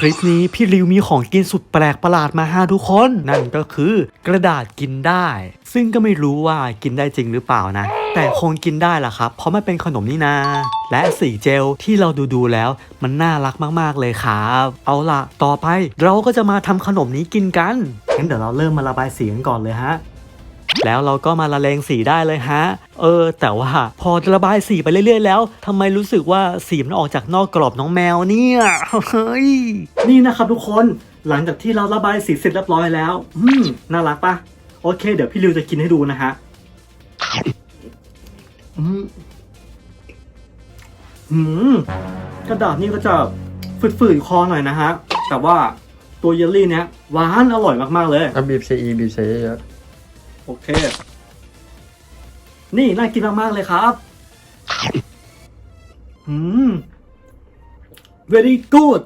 คลิปนี้พี่ริวมีของกินสุดแปลกประหลาดมาให้ทุกคน นั่นก็คือกระดาษกินได้ ซึ่งก็ไม่รู้ว่ากินได้จริงหรือเปล่านะ แต่คงกินได้ล่ะครับ เพราะมันเป็นขนมนี่นา และสีเจลที่เราดูดูแล้ว มันน่ารักมากๆเลยครับ เอาล่ะ ต่อไปเราก็จะมาทำขนมนี้กินกันงั้นเดี๋ยวเราเริ่มมาระบายสีกันก่อนเลยฮะ แล้วเราก็มาละเลงสีได้เลยฮะ เออ แต่ว่าพอระบายสีไปเรื่อย ๆ แล้วทำไมรู้สึกว่าสีมันออกจากนอกกรอบน้องแมวเนี่ยเฮ้ยนี่นะครับทุกคนหลังจากที่เราระบายสีเสร็จเรียบร้อยแล้ว อืมน่ารักปะโอเค เดี๋ยวพี่ริวจะกินให้ดูนะฮะอืมอืมกระดาษนี่ก็จะฝืดๆคอหน่อยนะฮะ แต่ว่าตัวเยลลี่เนี้ยหวานอร่อยมากๆเลยอะบีบซีอีบีบซีเยอะ โอเค นี่น่ากินมาก ๆ เลยครับ อืม very good